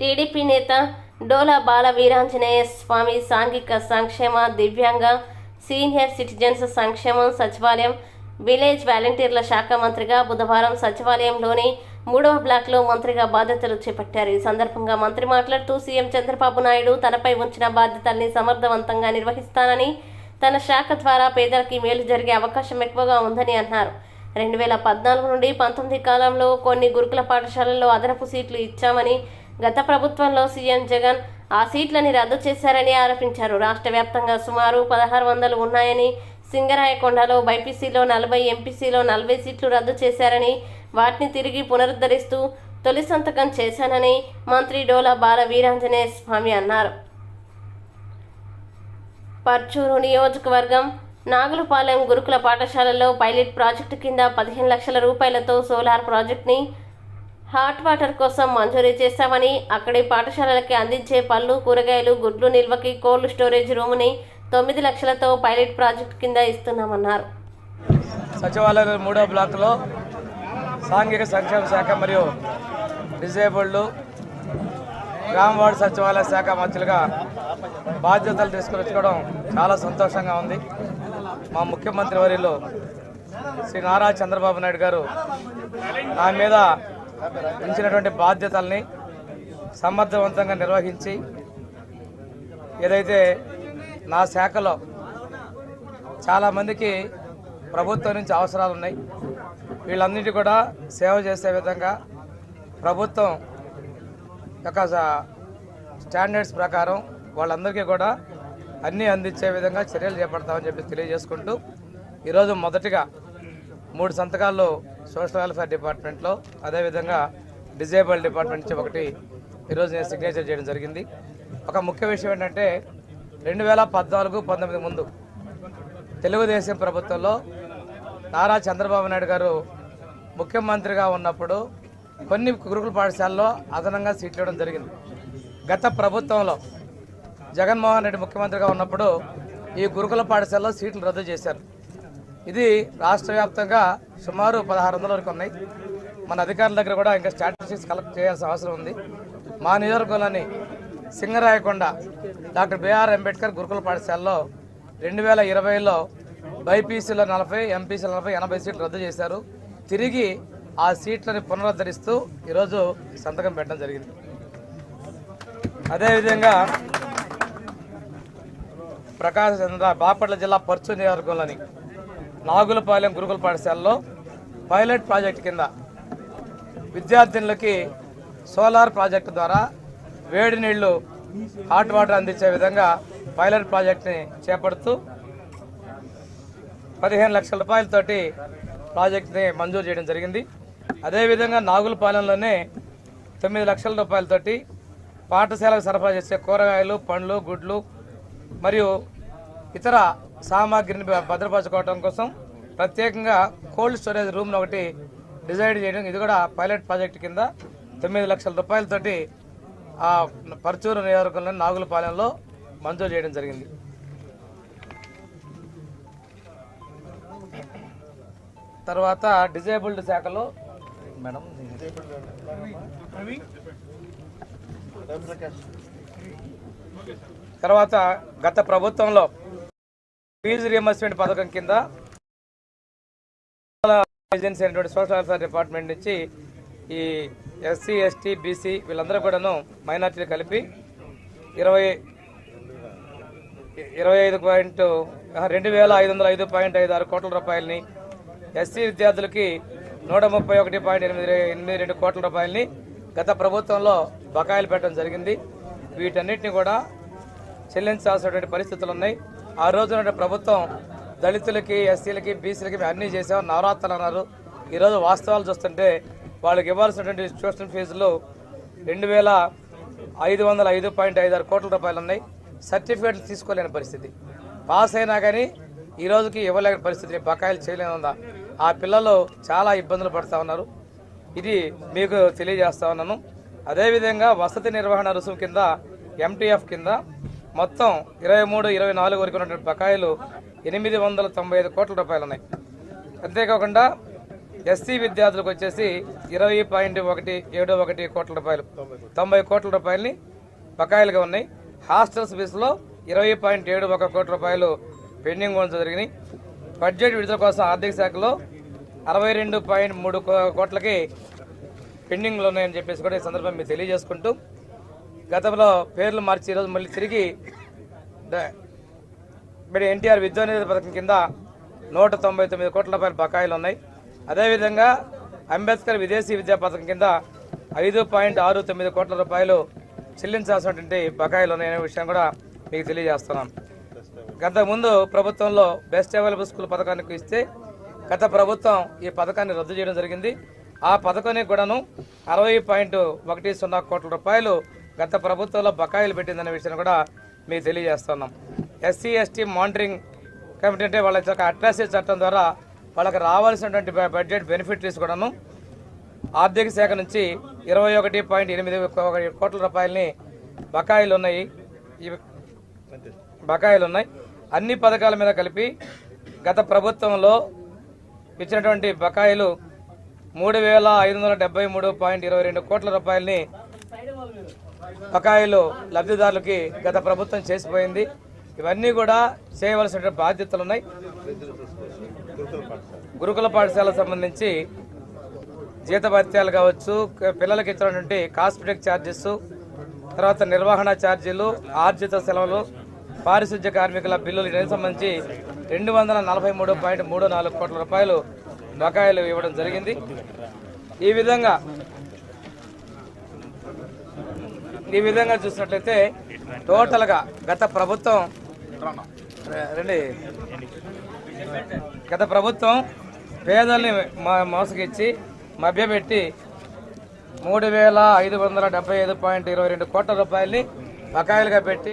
TDP నేత డోలా బాల వీరాంజనేయ స్వామి సాంఘిక సంక్షేమ దివ్యాంగ సీనియర్ సిటిజన్స్ సంక్షేమం సచివాలయం విలేజ్ వాలంటీర్ల శాఖ మంత్రిగా బుధవారం సచివాలయంలోని మూడవ బ్లాక్లో మంత్రిగా బాధ్యతలు చేపట్టారు. ఈ సందర్భంగా మంత్రి మాట్లాడుతూ సీఎం చంద్రబాబు నాయుడు తనపై ఉంచిన బాధ్యతల్ని సమర్థవంతంగా నిర్వహిస్తానని తన శాఖ ద్వారా పేదలకి మేలు జరిగే అవకాశం ఎక్కువగా ఉందని అన్నారు. రెండు వేల పద్నాలుగు నుండి పంతొమ్మిది కాలంలో కొన్ని గురుకుల పాఠశాలల్లో అదనపు సీట్లు ఇచ్చామని గత ప్రభుత్వంలో సీఎం జగన్ ఆ సీట్లని రద్దు చేశారని ఆరోపించారు. రాష్ట్ర వ్యాప్తంగా సుమారు పదహారు వందలు ఉన్నాయని సింగరాయకొండలో బైపీసీలో నలభై ఎంపీసీలో నలభై సీట్లు రద్దు చేశారని వాటిని తిరిగి పునరుద్ధరిస్తూ తొలి సంతకం చేశానని మంత్రి డోలా బాల వీరాంజనేయ స్వామి అన్నారు. పర్చూరు నియోజకవర్గం నాగులపాలెం గురుకుల పాఠశాలలో పైలట్ ప్రాజెక్టు కింద పదిహేను లక్షల రూపాయలతో సోలార్ ప్రాజెక్ట్ని హాట్ వాటర్ కోసం మంజూరీ చేశామని అక్కడి పాఠశాలలకి అందించే పళ్ళు కూరగాయలు గుడ్లు నిల్వకి కోల్డ్ స్టోరేజ్ రూమ్ని తొమ్మిది లక్షలతో పైలట్ ప్రాజెక్టు కింద ఇస్తున్నామన్నారు. సచివాలయం మూడో బ్లాక్లో సాంఘిక సంక్షేమ శాఖ మరియు డిజేబుల్డ్ గ్రామ వార్డు సచివాలయ శాఖ మంత్రులుగా బాధ్యతలు తీసుకుని వచ్చుకోవడం చాలా సంతోషంగా ఉంది. మా ముఖ్యమంత్రి వర్యులు శ్రీ నారా చంద్రబాబు నాయుడు గారు నా మీద ఉంచినటువంటి బాధ్యతల్ని సమర్థవంతంగా నిర్వహించి ఏదైతే నా శాఖలో చాలామందికి ప్రభుత్వం నుంచి అవసరాలు ఉన్నాయి వీళ్ళన్నిటి కూడా సేవ చేసే విధంగా ప్రభుత్వం యొక్క స్టాండర్డ్స్ ప్రకారం వాళ్ళందరికీ కూడా అన్నీ అందించే విధంగా చర్యలు చేపడతామని చెప్పి తెలియజేసుకుంటూ ఈరోజు మొదటిగా మూడు సంతకాలు సోషల్ వెల్ఫేర్ డిపార్ట్మెంట్లో అదేవిధంగా డిజేబుల్ డిపార్ట్మెంట్ నుంచి ఒకటి ఈరోజు నేను సిగ్నేచర్ చేయడం జరిగింది. ఒక ముఖ్య విషయం ఏంటంటే రెండు వేల పద్నాలుగు పంతొమ్మిది ముందు తెలుగుదేశం ప్రభుత్వంలో నారా చంద్రబాబు నాయుడు గారు ముఖ్యమంత్రిగా ఉన్నప్పుడు కొన్ని గురుకుల పాఠశాలలో అదనంగా సీట్లు ఇవ్వడం జరిగింది. గత ప్రభుత్వంలో జగన్మోహన్ రెడ్డి ముఖ్యమంత్రిగా ఉన్నప్పుడు ఈ గురుకుల పాఠశాలలో సీట్లు రద్దు చేశారు. ఇది రాష్ట్ర వ్యాప్తంగా సుమారు పదహారు వందల వరకు ఉన్నాయి. మన అధికారుల దగ్గర కూడా ఇంకా స్టాటిస్టిక్స్ కలెక్ట్ చేయాల్సిన అవసరం ఉంది. మా నియోజకవర్గంలోని సింగరాయకొండ డాక్టర్ బిఆర్ అంబేద్కర్ గురుకుల పాఠశాలలో రెండు వేల ఇరవైలో బైపీసీలో నలభై ఎంపీసీలో నలభై ఎనభై సీట్లు రద్దు చేశారు. తిరిగి ఆ సీట్లని పునరుద్ధరిస్తూ ఈరోజు సంతకం పెట్టడం జరిగింది. అదేవిధంగా ప్రకాశం చంద్ర బాపట్ల జిల్లా పర్చు నియోజకవర్గంలోని నాగులపాలెం గురుకుల పాఠశాలలో పైలట్ ప్రాజెక్ట్ కింద విద్యార్థినులకి సోలార్ ప్రాజెక్టు ద్వారా వేడి నీళ్ళు హాట్ వాటర్ అందించే విధంగా పైలట్ ప్రాజెక్ట్ని చేపడుతూ పదిహేను లక్షల రూపాయలతోటి ప్రాజెక్ట్ని మంజూరు చేయడం జరిగింది. అదేవిధంగా నాగులపాలెంలోనే తొమ్మిది లక్షల రూపాయలతోటి పాఠశాలకు సరఫరా చేసే కూరగాయలు పండ్లు గుడ్లు మరియు ఇతర సామాగ్రిని భద్రపరచుకోవడం కోసం ప్రత్యేకంగా కోల్డ్ స్టోరేజ్ రూమ్ను ఒకటి డిజైన్ చేయడం. ఇది కూడా పైలట్ ప్రాజెక్ట్ కింద తొమ్మిది లక్షల రూపాయలతోటి ఆ పరచూరు నియోజకవర్గంలో నాగులపాలెంలో మంజూరు చేయడం జరిగింది. తర్వాత డిజేబుల్డ్ శాఖలో మేడం తర్వాత గత ప్రభుత్వంలో ఫీజు రియంబర్స్మెంట్ పథకం కింద ఏజెన్సీ అయినటువంటి సోషల్ వెల్ఫేర్ డిపార్ట్మెంట్ నుంచి ఈ ఎస్సీ ఎస్టీ బీసీ వీళ్ళందరూ కూడాను మైనార్టీలు కలిపి ఇరవై ఇరవై ఐదు పాయింట్ రెండు వేల ఐదు వందల ఐదు పాయింట్ ఐదు ఆరు కోట్ల రూపాయలని ఎస్సీ విద్యార్థులకి నూట ముప్పై ఒకటి పాయింట్ ఎనిమిది ఎనిమిది రెండు కోట్ల రూపాయలని గత ప్రభుత్వంలో బకాయిలు పెట్టడం జరిగింది. వీటన్నిటిని కూడా చెల్లించాల్సినటువంటి పరిస్థితులు ఉన్నాయి. ఆ రోజున ప్రభుత్వం దళితులకి ఎస్సీలకి బీసీలకి మేము అన్నీ చేసాం. నవరాత్రులు అన్నారు. ఈరోజు వాస్తవాలు చూస్తుంటే వాళ్ళకి ఇవ్వాల్సినటువంటి ట్యూషన్ ఫీజులు రెండు వేల ఐదు వందల ఐదు పాయింట్ ఐదు ఆరు కోట్ల రూపాయలు ఉన్నాయి. సర్టిఫికేట్లు తీసుకోలేని పరిస్థితి. పాస్ అయినా కానీ ఈ రోజుకి ఇవ్వలేని పరిస్థితిని బకాయిలు చేయలేని ఉందా? ఆ పిల్లలు చాలా ఇబ్బందులు పడుతూ ఉన్నారు. ఇది మీకు తెలియజేస్తా ఉన్నాను. అదేవిధంగా వసతి నిర్వహణ రుసుము కింద ఎంటీఎఫ్ కింద మొత్తం ఇరవై మూడు ఇరవై నాలుగు వరకు ఉన్నటువంటి బకాయిలు ఎనిమిది వందల తొంభై ఐదు కోట్ల రూపాయలు ఉన్నాయి. అంతేకాకుండా ఎస్సీ విద్యార్థులకు వచ్చేసి ఇరవై పాయింట్ ఒకటి ఏడు ఒకటి కోట్ల రూపాయలు తొంభై కోట్ల రూపాయలని బకాయిలుగా ఉన్నాయి. హాస్టల్స్ ఫీజులో ఇరవై పాయింట్ ఏడు ఒక కోట్ల రూపాయలు పెండింగ్ ఉండడం జరిగినాయి. బడ్జెట్ విడుదల కోసం ఆర్థిక శాఖలో అరవై రెండు పాయింట్ మూడు కో- కోట్లకి పెండింగ్లు ఉన్నాయని చెప్పేసి కూడా ఈ సందర్భం మీరు తెలియజేసుకుంటూ గతంలో పేర్లు మార్చి ఈరోజు మళ్ళీ తిరిగి ద- మరి ఎన్టీఆర్ విద్యానిధి పథకం కింద నూట తొంభై తొమ్మిది కోట్ల రూపాయల బకాయిలు ఉన్నాయి. అదేవిధంగా అంబేద్కర్ విదేశీ విద్యా పథకం కింద ఐదు పాయింట్ ఆరు తొమ్మిది కోట్ల రూపాయలు చెల్లించాల్సినటువంటి బకాయిలు ఉన్నాయనే విషయం కూడా మీకు తెలియజేస్తున్నాను గత ముందు ప్రభుత్వంలో బెస్ట్ అవైలబుల్ స్కూల్ పథకానికి ఇస్తే గత ప్రభుత్వం ఈ పథకాన్ని రద్దు చేయడం జరిగింది. ఆ పథకానికి కూడాను అరవై పాయింట్ ఒకటి సున్నా కోట్ల రూపాయలు గత ప్రభుత్వంలో బకాయిలు పెట్టిందనే విషయాన్ని కూడా మీకు తెలియజేస్తున్నాం. ఎస్సీ ఎస్టీ మానిటరింగ్ కమిటీ అంటే వాళ్ళ యొక్క అట్రాసిటీ చట్టం ద్వారా వాళ్ళకి రావాల్సినటువంటి బడ్జెట్ బెనిఫిట్ కూడాను ఆర్థిక శాఖ నుంచి ఇరవై ఒకటి పాయింట్ ఎనిమిది ఒక- కోట్ల రూపాయలని బకాయిలు ఉన్నాయి. ఇవి బకాయిలు ఉన్నాయి. అన్ని పథకాల మీద కలిపి గత ప్రభుత్వంలో ఇచ్చినటువంటి బకాయిలు మూడు వేల ఐదు వందల డెబ్బై మూడు పాయింట్ ఇరవై రెండు కోట్ల రూపాయలని బకాయిలు లబ్ధిదారులకి గత ప్రభుత్వం చేసిపోయింది. ఇవన్నీ కూడా చేయవలసిన బాధ్యతలు ఉన్నాయి. గురుకుల పాఠశాలకు సంబంధించి జీతభత్యాలు కావచ్చు క- పిల్లలకి ఇచ్చినటువంటి కాస్మెటిక్ ఛార్జెస్ తర్వాత నిర్వహణ ఛార్జీలు ఆర్జిత సెలవులు పారిశుద్ధ్య కార్మికుల బిల్లులు దీనికి సంబంధించి రెండు వందల నలభై మూడు పాయింట్ మూడు నాలుగు కోట్ల రూపాయలు బకాయిలు ఇవ్వడం జరిగింది. ఈ విధంగా ఈ విధంగా చూసినట్లయితే టోటల్గా గత ప్రభుత్వం రండి. గత ప్రభుత్వం పేదల్ని మోసగించి మోసగిచ్చి మభ్యపెట్టి మూడు వేల ఐదు వందల డెబ్బై ఐదు పాయింట్ ఇరవై రెండు కోట్ల రూపాయలని బకాయిలుగా పెట్టి